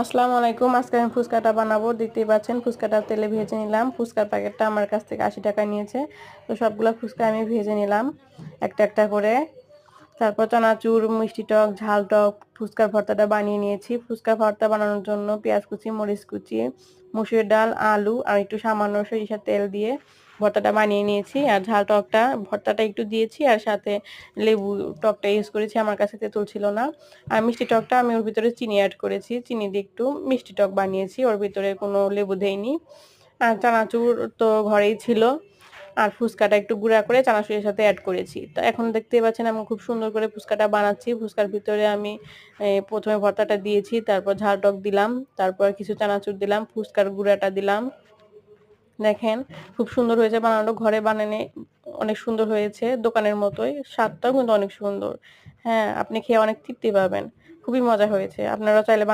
আসসালামু আলাইকুম। আজকে আমি ফুচকাটা বানাবো। দেখতেই পাচ্ছেন, ফুচকাটা তেলে ভেজে নিলাম। ফুচকার প্যাকেটটা আমার কাছ থেকে আশি টাকা নিয়েছে। তো সবগুলো ফুচকা আমি ভেজে নিলাম, একটা একটা করে। তারপর চানাচুর মিষ্টি টক, ঝাল টক ফুচকার ভর্তাটা বানিয়ে নিয়েছি। ফুচকা ভর্তা বানানোর জন্য পেঁয়াজ কুচি, মরিচ কুচি, মুসুর ডাল, আলু আর একটু সামান্য সরিষার তেল দিয়ে ভর্তাটা বানিয়ে নিয়েছি। আর ঝাল টকটা, ভর্তাটা একটু দিয়েছি আর সাথে লেবু টকটা ইউজ করেছি, আমার কাছে তেঁতুল ছিল না। আর মিষ্টি টকটা আমি ওর ভিতরে চিনি অ্যাড করেছি। চিনি দিয়ে একটু মিষ্টি টক বানিয়েছি, ওর ভিতরে কোনো লেবু দেয়নি আর চানাচুর তো ঘরেই ছিল। আর ফুচকাটা একটু গুঁড়া করে চানাচুরের সাথে অ্যাড করেছি। তো এখন দেখতেই পাচ্ছেন আমি খুব সুন্দর করে ফুচকাটা বানাচ্ছি। ফুচকার ভিতরে আমি প্রথমে ভর্তাটা দিয়েছি, তারপর ঝাল টক দিলাম, তারপর কিছু চানাচুর দিলাম, ফুচকার গুঁড়াটা দিলাম। দেখেন খুব সুন্দর হয়েছে বানানো, ঘরে বানানে অনেক সুন্দর হয়েছে, দোকানের মতোই, স্বাদটাও কিন্তু অনেক সুন্দর। হ্যাঁ আপনি খেয়ে অনেক তৃপ্তি পাবেন, খুবই মজা হয়েছে। আপনারা চাইলে বানাতে